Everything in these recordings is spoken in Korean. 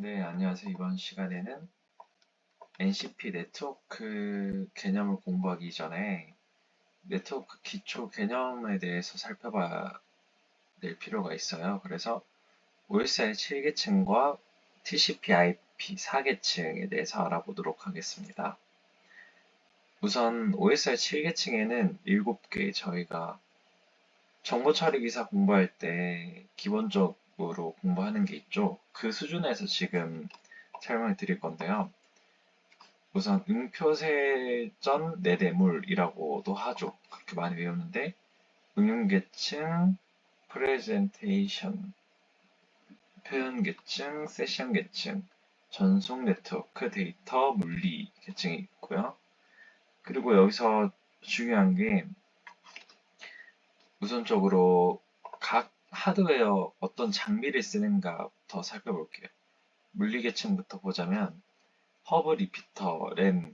네, 안녕하세요. 이번 시간에는 NCP 네트워크 개념을 공부하기 전에 네트워크 기초 개념에 대해서 살펴봐야 될 필요가 있어요. 그래서 OSI 7계층과 TCP IP 4계층에 대해서 알아보도록 하겠습니다. 우선 OSI 7계층에는 7개 저희가 정보 처리 기사 공부할 때 기본적 으로 공부하는 게 있죠. 그 수준에서 지금 설명을 드릴 건데요. 우선 응표세전 내대물이라고도 하죠. 그렇게 많이 외우는데 응용계층, 프레젠테이션, 표현계층, 세션계층, 전송 네트워크, 데이터, 물리 계층이 있고요. 그리고 여기서 중요한 게 우선적으로 각 하드웨어 어떤 장비를 쓰는가부터 살펴볼게요. 물리계층부터 보자면 허브 리피터 랜을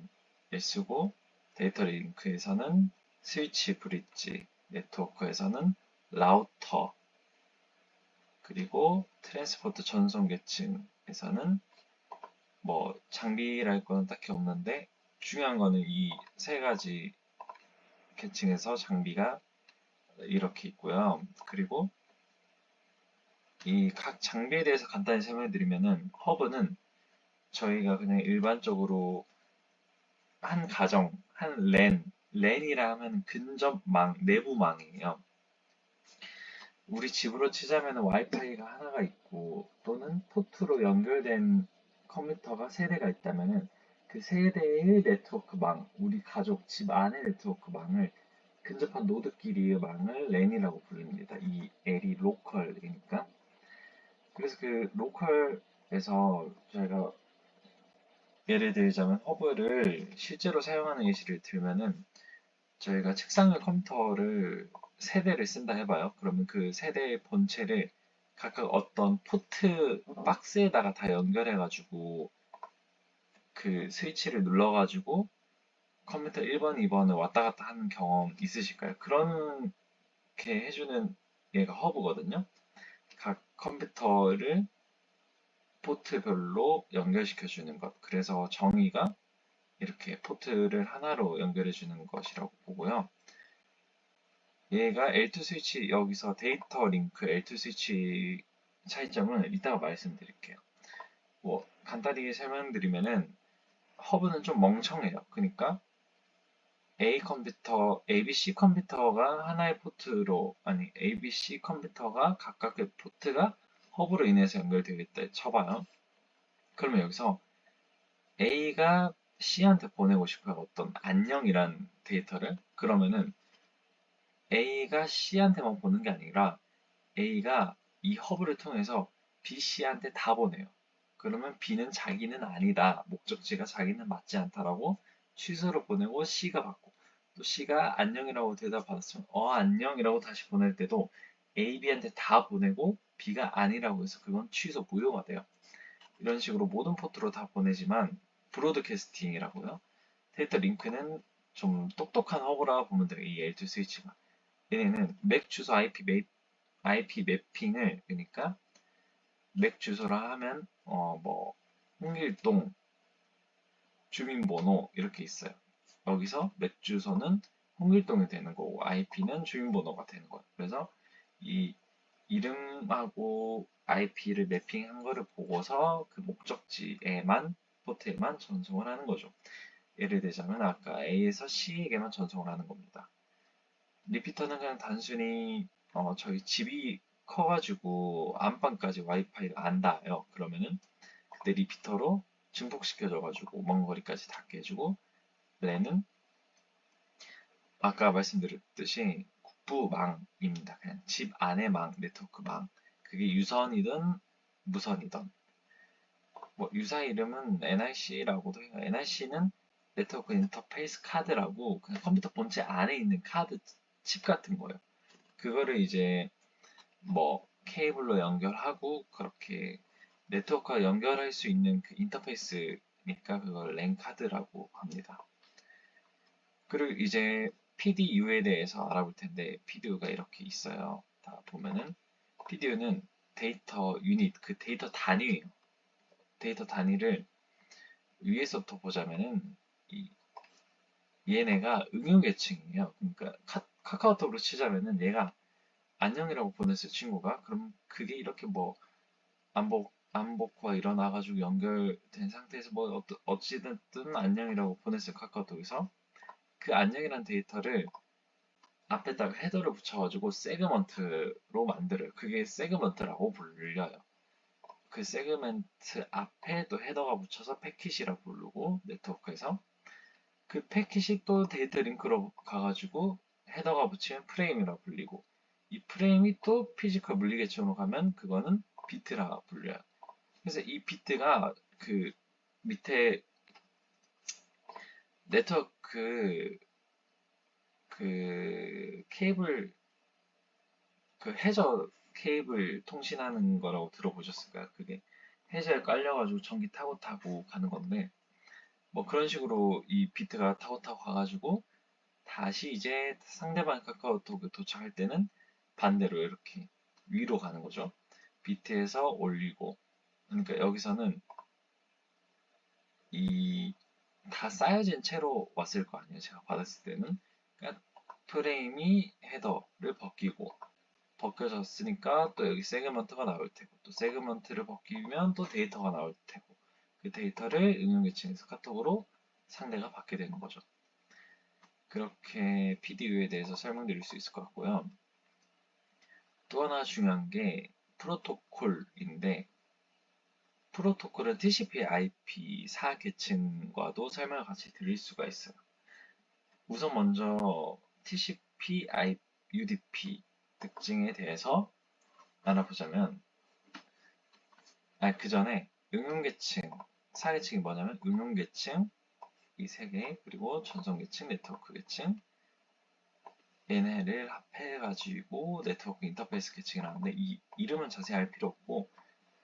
쓰고 데이터 링크에서는 스위치 브릿지 네트워크에서는 라우터 그리고 트랜스포트 전송 계층에서는 뭐 장비랄 거는 딱히 없는데 중요한 거는 이 세 가지 계층에서 장비가 이렇게 있고요. 그리고 이 각 장비에 대해서 간단히 설명해 드리면은 허브는 저희가 그냥 일반적으로 한 가정, 한 랜, 랜이라 하면 근접망, 내부망이에요. 우리 집으로 치자면 와이파이가 하나가 있고 또는 포트로 연결된 컴퓨터가 세 대가 있다면은 그세 대의 네트워크망, 우리 가족 집 안의 네트워크망을 근접한 노드끼리의 망을 랜이라고 부릅니다. 이 L이 로컬이니까. 그래서 그 로컬에서 저희가 예를 들자면 허브를 실제로 사용하는 예시를 들면은 저희가 책상용 컴퓨터를 세 대를 쓴다 해봐요. 그러면 그 세 대의 본체를 각각 어떤 포트 박스에다가 다 연결해가지고 그 스위치를 눌러가지고 컴퓨터 1번, 2번을 왔다 갔다 하는 경험 있으실까요? 그렇게 해주는 얘가 허브거든요. 각 컴퓨터를 포트별로 연결시켜 주는 것. 그래서 정의가 이렇게 포트를 하나로 연결해 주는 것이라고 보고요. 얘가 L2 스위치 여기서 데이터 링크 L2 스위치 차이점은 이따가 말씀드릴게요. 뭐 간단히 설명드리면은 허브는 좀 멍청해요. 그러니까 A 컴퓨터, ABC 컴퓨터가 하나의 포트로, 아니, ABC 컴퓨터가 각각의 포트가 허브로 인해서 연결되겠다 쳐봐요. 그러면 여기서 A가 C한테 보내고 싶어요. 어떤 안녕이란 데이터를. 그러면은 A가 C한테만 보는 게 아니라 A가 이 허브를 통해서 B, C한테 다 보내요. 그러면 B는 자기는 아니다. 목적지가 자기는 맞지 않다라고 취소로 보내고 C가 받고 또 C가 안녕이라고 대답 받았으면 어 안녕이라고 다시 보낼 때도 A, B한테 다 보내고 B가 아니라고 해서 그건 취소 무효가 돼요. 이런 식으로 모든 포트로 다 보내지만 브로드캐스팅이라고요. 데이터 링크는 좀 똑똑한 허브라 보면 돼요. 이 L2 스위치가. 얘네는 맥 주소 IP, 맵, IP 매핑을 그러니까 맥 주소라 하면 어 뭐 홍길동 주민번호 이렇게 있어요. 여기서 맥 주소는 홍길동이 되는 거고 IP는 주민번호가 되는 거예요. 그래서 이 이름하고 IP를 매핑한 거를 보고서 그 목적지에만 포트에만 전송을 하는 거죠. 예를 들자면 아까 A에서 C에게만 전송을 하는 겁니다. 리피터는 그냥 단순히 어, 저희 집이 커가지고 안방까지 와이파이를 안 닿아요. 그러면은 그때 리피터로 증폭시켜줘가지고 먼 거리까지 닿게 해주고 랜은 아까 말씀드렸듯이 국부망입니다. 그냥 집 안의 망, 네트워크 망. 그게 유선이든 무선이든. 뭐 유사 이름은 NIC라고도 해요. NIC는 네트워크 인터페이스 카드라고 그냥 컴퓨터 본체 안에 있는 카드 칩 같은 거예요. 그거를 이제 뭐 케이블로 연결하고 그렇게 네트워크와 연결할 수 있는 그 인터페이스니까 그걸 랜 카드라고 합니다. 그리고 이제 PDU에 대해서 알아볼 텐데 PDU가 이렇게 있어요. 다 보면은 PDU는 데이터 유닛, 그 데이터 단위예요. 데이터 단위를 위에서부터 보자면은 이 얘네가 응용 계층이에요. 그러니까 카, 카카오톡으로 치자면은 얘가 안녕이라고 보냈어요 친구가 그럼 그게 이렇게 뭐 안복 안복과 일어나가지고 연결된 상태에서 뭐 어떠, 어찌든 안녕이라고 보냈어요 카카오톡에서 그 안녕이란 데이터를 앞에다가 헤더를 붙여가지고 세그먼트로 만들어요. 그게 세그먼트라고 불려요. 그 세그먼트 앞에 또 헤더가 붙여서 패킷이라고 부르고 네트워크에서. 그 패킷이 또 데이터 링크로 가가지고 헤더가 붙이면 프레임이라고 불리고 이 프레임이 또 피지컬 물리계층으로 가면 그거는 비트라 불려요. 그래서 이 비트가 그 밑에 네트워크 그 케이블 그 해저 케이블 통신하는 거라고 들어보셨을 까요? 그게 해저에 깔려가지고 전기 타고 타고 가는 건데 뭐 그런 식으로 이 비트가 타고 타고 가가지고 다시 이제 상대방 카카오톡에 도착할 때는 반대로 이렇게 위로 가는 거죠. 비트에서 올리고 그러니까 여기서는 이 다 쌓여진 채로 왔을 거 아니에요. 제가 받았을 때는 그러니까 프레임이 헤더를 벗기고 벗겨졌으니까 또 여기 세그먼트가 나올 테고 또 세그먼트를 벗기면 또 데이터가 나올 테고 그 데이터를 응용계층에서 카톡으로 상대가 받게 되는 거죠. 그렇게 PDU에 대해서 설명드릴 수 있을 것 같고요. 또 하나 중요한 게 프로토콜인데 프로토콜은 TCP IP 4 계층과도 설명을 같이 드릴 수가 있어요. 우선 먼저 TCP IP UDP 특징에 대해서 알아보자면 아, 그 전에 응용계층, 4계층이 뭐냐면 응용계층 이 세 개, 그리고 전송계층, 네트워크계층 얘네를 합해가지고 네트워크 인터페이스 계층이라는데 이 이름은 자세히 알 필요 없고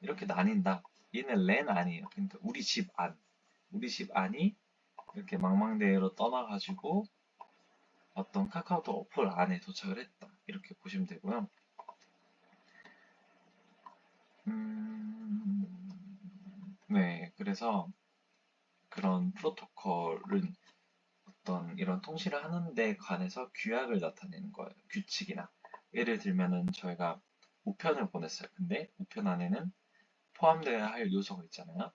이렇게 나뉜다. 얘는 랜 아니에요. 그러니까 우리 집 안, 우리 집 안이 이렇게 망망대해로 떠나가지고 어떤 카카오톡 어플 안에 도착을 했다. 이렇게 보시면 되고요. 음, 네, 그래서 그런 프로토콜은 어떤 이런 통신을 하는 데 관해서 규약을 나타내는 거예요. 규칙이나. 예를 들면은 저희가 우편을 보냈어요. 근데 우편 안에는 포함되어야 할 요소가 있잖아요.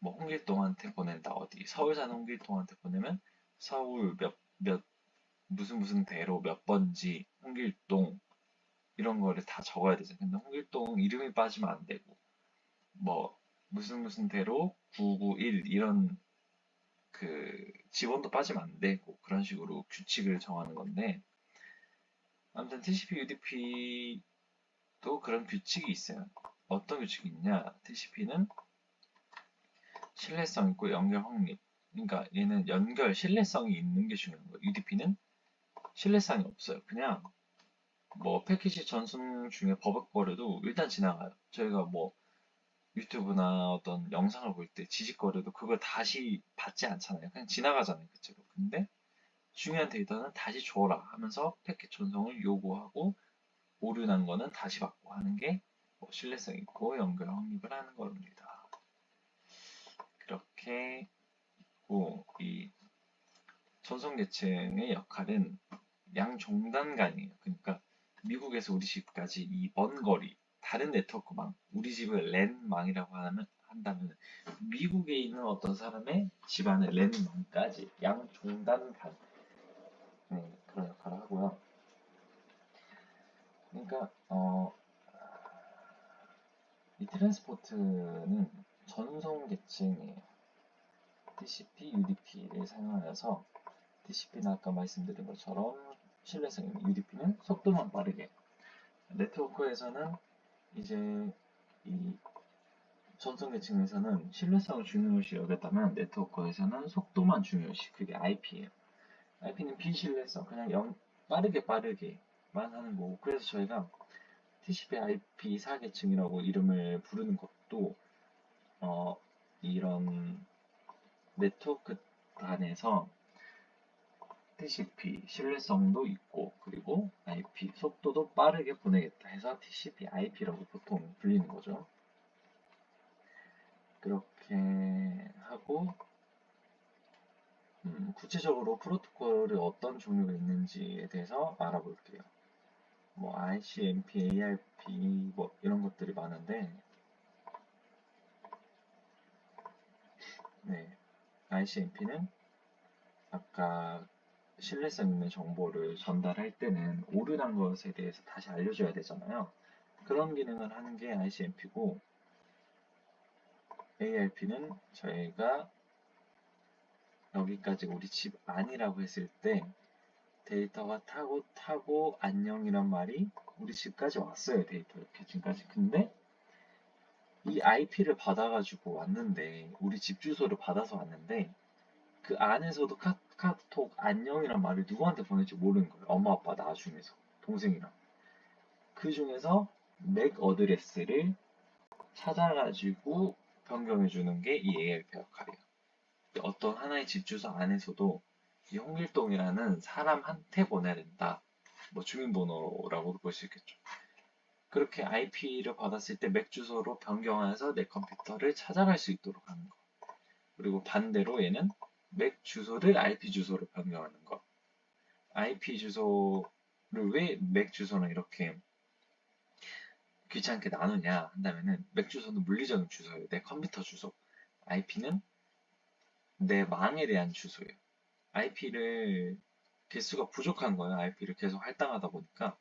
뭐 홍길동한테 보낸다 어디 서울 사는 홍길동한테 보내면 서울 몇 몇 무슨 무슨 대로 몇 번지 홍길동 이런 거를 다 적어야 되죠. 근데 홍길동 이름이 빠지면 안 되고 뭐 무슨 무슨 대로 991 이런 그 지원도 빠지면 안 되고 그런 식으로 규칙을 정하는 건데 아무튼 TCP UDP도 그런 규칙이 있어요. 어떤 규칙이 있냐? TCP는 신뢰성 있고 연결 확립. 그러니까 얘는 연결 신뢰성이 있는 게 중요한 거예요. UDP는 신뢰성이 없어요. 그냥 뭐 패키지 전송 중에 버벅거려도 일단 지나가요. 저희가 뭐 유튜브나 어떤 영상을 볼 때 지직거려도 그걸 다시 받지 않잖아요. 그냥 지나가잖아요. 그쪽으로. 근데 중요한 데이터는 다시 줘라 하면서 패킷 전송을 요구하고 오류 난 거는 다시 받고 하는 게뭐 신뢰성 있고 연결 확립을 하는 겁니다. 그렇게 있고 이 전송 계층의 역할은 양종단 간이에요. 그러니까 미국에서 우리 집까지 이 먼 거리 다른 네트워크망 우리 집을 랜망이라고 하면 한다면 미국에 있는 어떤 사람의 집안의 랜망까지 양종단 간 네, 그런 역할을 하고요. 그러니까 어, 이 트랜스포트는 전송 계층이에요. TCP, UDP를 사용하여서 TCP는 아까 말씀드린 것처럼 신뢰성 있는 UDP는 속도만 빠르게 네트워크에서는 이제 이 전송 계층에서는 신뢰성을 중요시 여겼다면 네트워크에서는 속도만 중요시 그게 IP예요. IP는 비신뢰성 그냥 영, 빠르게 빠르게만 하는 거고 그래서 저희가 TCP IP 4계층이라고 이름을 부르는 것도 어, 이런 네트워크 단에서 TCP 신뢰성도 있고 그리고 IP 속도도 빠르게 보내겠다 해서 TCP IP라고 보통 불리는 거죠. 그렇게 하고 음, 구체적으로 프로토콜이 어떤 종류가 있는지에 대해서 알아볼게요. 뭐 ICMP, ARP 뭐 이런 것들이 많은데 네, ICMP는 아까 신뢰성 있는 정보를 전달할 때는 오류난 것에 대해서 다시 알려줘야 되잖아요. 그런 기능을 하는 게 ICMP고 ARP는 저희가 여기까지 우리 집 안이라고 했을 때 데이터가 타고 타고 안녕이란 말이 우리 집까지 왔어요 데이터 이렇게 지금까지. 근데 이 IP를 받아가지고 왔는데 우리 집 주소를 받아서 왔는데 그 안에서도 카, 카톡 안녕이란 말을 누구한테 보낼지 모르는 거예요. 엄마 아빠 나 중에서 동생이랑. 그 중에서 맥 어드레스를 찾아가지고 변경해 주는 게 이 ARP 역할이에요. 어떤 하나의 집 주소 안에서도 이 홍길동이라는 사람한테 보내야 된다. 뭐 주민번호라고도 볼 수 있겠죠. 그렇게 IP를 받았을 때 맥 주소로 변경해서 내 컴퓨터를 찾아갈 수 있도록 하는 거. 그리고 반대로 얘는 맥 주소를 IP 주소로 변경하는 거. IP 주소를 왜 맥 주소는 이렇게 귀찮게 나누냐 한다면은 맥 주소는 물리적인 주소예요. 내 컴퓨터 주소. IP는 내 망에 대한 주소예요. IP를 개수가 부족한 거예요. IP를 계속 할당하다 보니까.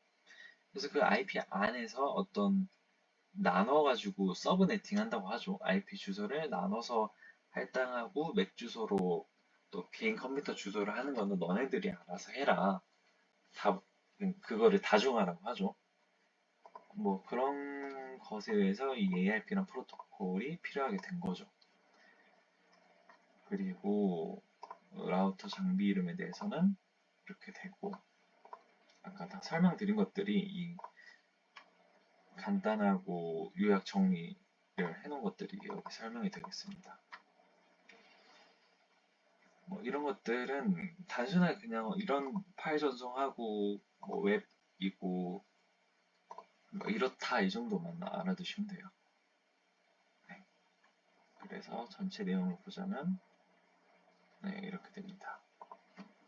그래서 그 IP 안에서 어떤 나눠가지고 서브네팅 한다고 하죠. IP 주소를 나눠서 할당하고 맥 주소로 또 개인 컴퓨터 주소를 하는 거는 너네들이 알아서 해라. 다 그거를 다중화라고 하죠. 뭐 그런 것에 의해서 이 ARP라는 프로토콜이 필요하게 된 거죠. 그리고 라우터 장비 이름에 대해서는 이렇게 되고 아까 다 설명드린 것들이 이 간단하고 요약 정리를 해놓은 것들이 여기 설명이 되겠습니다. 뭐 이런 것들은 단순하게 그냥 이런 파일 전송하고 뭐 웹이고 뭐 이렇다 이 정도만 알아두시면 돼요. 네. 그래서 전체 내용을 보자면 네, 이렇게 됩니다.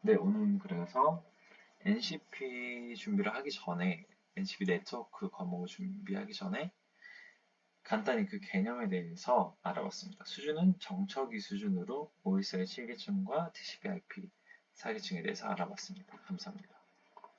네, 오늘 그래서 NCP 준비를 하기 전에 NCP 네트워크 과목을 준비하기 전에 간단히 그 개념에 대해서 알아봤습니다. 수준은 정처기 수준으로 OS의 7계층과 TCP/IP 4계층에 대해서 알아봤습니다. 감사합니다.